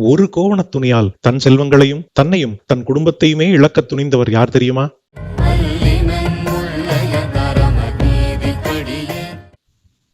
ஒரு கோவணத் துணியால் தன் செல்வங்களையும் தன்னையும் தன் குடும்பத்தையுமே இழக்க துணிந்தவர் யார் தெரியுமா?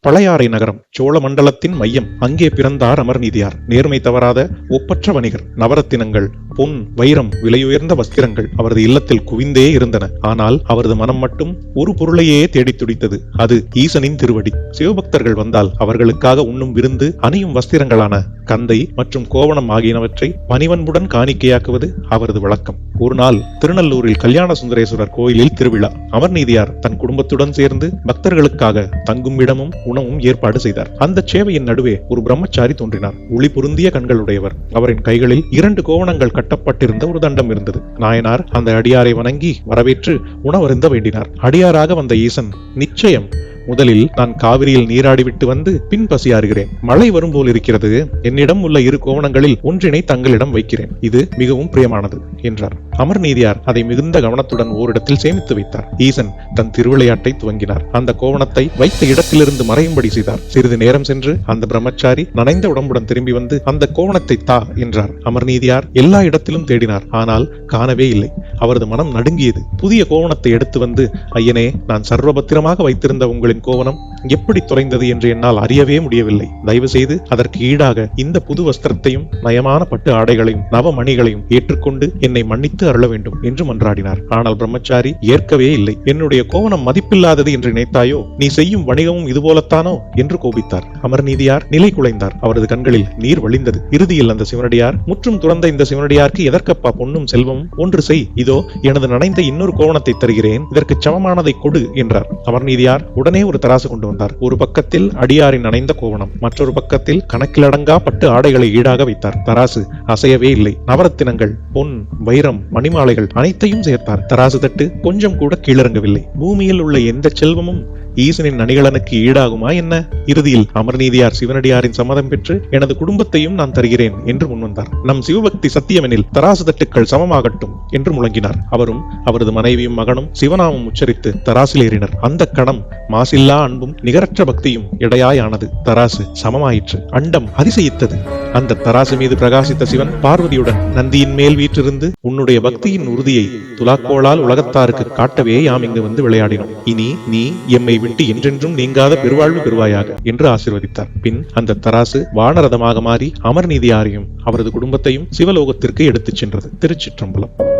பழையாறை நகரம் சோழ மண்டலத்தின் மையம். அங்கே பிறந்தார் அமர்நீதியார் நேர்மை தவறாத ஒப்பற்ற வணிகர். நவரத்தினங்கள் பொன் வைரம் விலையுயர்ந்த வஸ்திரங்கள் அவரது இல்லத்தில் குவிந்தே இருந்தன. ஆனால் அவரது மனம் மட்டும் ஒரு பொருளையே தேடித் துடித்தது. அது ஈசனின் திருவடி. சிவபக்தர்கள் வந்தால் அவர்களுக்காக உண்ணும் விருந்து அணியும் வஸ்திரங்களான கந்தை மற்றும் கோவணம் ஆகியனவற்றை பணிவன்புடன் காணிக்கையாக்குவது அவரது வழக்கம். ஒரு நாள் திருநல்லூரில் கல்யாண சுந்தரேஸ்வரர் கோயிலில் திருவிழா. அமர்நீதியார் தன் குடும்பத்துடன் சேர்ந்து பக்தர்களுக்காக தங்கும் இடமும் உணவும் ஏற்பாடு செய்தார். அந்த சேவையின் நடுவே ஒரு பிரம்மச்சாரி தோன்றினார். ஒளி பொருந்திய கண்களுடையவர். அவரின் கைகளில் இரண்டு கோவணங்கள் கட்டப்பட்டிருந்த ஒரு தண்டம் இருந்தது. நாயனார் அந்த அடியாரை வணங்கி வரவேற்று உணவருந்த வேண்டினார். அடியாராக வந்த ஈசன் நிச்சயம் முதலில் நான் காவிரியில் நீராடிவிட்டு வந்து பின் பசியாறுகிறேன். மழை வரும் போல் இருக்கிறது என்னிடம் உள்ள இரு கோவணங்களில் ஒன்றினை தங்களிடம் வைக்கிறேன். இது மிகவும் பிரியமானது என்றார். அமர்நீதியார் அதை மிகுந்த கவனத்துடன் ஓரிடத்தில் சேமித்து வைத்தார். ஈசன் தன் திருவிளையாட்டை துவங்கினார். அந்த கோவணத்தை வைத்த இடத்திலிருந்து மறையும்படி செய்தார். சிறிது நேரம் சென்று அந்த பிரம்மச்சாரி நனைந்த உடம்புடன் திரும்பி வந்து அந்த கோவணத்தை தா என்றார். அமர்நீதியார் எல்லா இடத்திலும் தேடினார். ஆனால் காணவே இல்லை. அவரது மனம் நடுங்கியது. புதிய கோவணத்தை எடுத்து வந்து ஐயனே நான் சர்வபத்திரமாக வைத்திருந்த உங்களின் கோவணம் எப்படி துறைந்தது என்று என்னால் அறியவே முடியவில்லை. தயவு செய்து அதற்கு ஈடாக இந்த புது வஸ்திரத்தையும் நயமான பட்டு ஆடைகளையும் நவமணிகளையும் ஏற்றுக்கொண்டு என்னை மன்னித்து அருள வேண்டும் என்று மன்றாடினார். ஆனால் பிரம்மச்சாரி ஏற்கவே இல்லை. என்னுடைய கோவணம் மதிப்பில்லாதது என்று நினைத்தாயோ? நீ செய்யும் வணிகமும் இதுபோலத்தானோ? என்று கோபித்தார். அமர்நீதியார் நிலை குலைந்தார். அவரது கண்களில் நீர் வழிந்தது. இறுதியில் அந்த சிவனடியார் முற்றும் துறந்த இந்த சிவனடியாருக்கு எதற்கப்பா பொன்னும் செல்வமும் ஒன்று செய். இதோ எனது நனைந்த இன்னொரு கோவணத்தை தருகிறேன். இதற்கு சமமானதை கொடு என்றார். அமர்நீதியார் உடனே ஒரு தராசு கொண்டு கொண்டார். ஒரு பக்கத்தில் அடியாரின் நனைந்த கோவணம் மற்றொரு பக்கத்தில் கணக்கிலடங்கா பட்டு ஆடைகளை ஈடாக வைத்தார். தராசு அசையவே இல்லை. நவரத்தினங்கள் பொன் வைரம் மணிமாலைகள் அனைத்தையும் சேர்த்தார். தராசு தட்டு கொஞ்சம் கூட கீழிறங்கவில்லை. பூமியில் உள்ள எந்த செல்வமும் ஈசனின் அணிகலனுக்கு ஈடாகுமா என்ன? இறுதியில் அமர்நீதியார் சிவனடியாரின் சம்மதம் பெற்று எனது குடும்பத்தையும் நான் தருகிறேன் என்று முன்வந்தார். நம் சிவபக்தி சத்தியமெனில் தராசு தட்டுக்கள் சமமாகட்டும் என்று முழங்கினார். அவரும் அவரது மனைவியும் மகனும் சிவநாமம் உச்சரித்து தராசில் ஏறினர். அந்த கணம் மாசில்லா அன்பும் நிகரற்ற பக்தியும் இடையாயானது. தராசு சமமாயிற்று. அண்டம் அதிசயித்தது. அந்த தராசு மீது பிரகாசித்த சிவன் பார்வதியுடன் நந்தியின் மேல் வீற்றிருந்து உன்னுடைய பக்தியின் உறுதியை துலாக்கோளால் உலகத்தாருக்கு காட்டவே யாம் இங்கு வந்து விளையாடினோம். இனி நீ எம்மை விட்டு என்றென்றும் நீங்காத பெருவாழ்வு பெறுவாயாக என்று ஆசிர்வதித்தார். பின் அந்த தராசு வானரதமாக மாறி அமர்நீதியாரையும் அவரது குடும்பத்தையும் சிவலோகத்திற்கு எடுத்துச் சென்றது. திருச்சிற்றம்பலம்.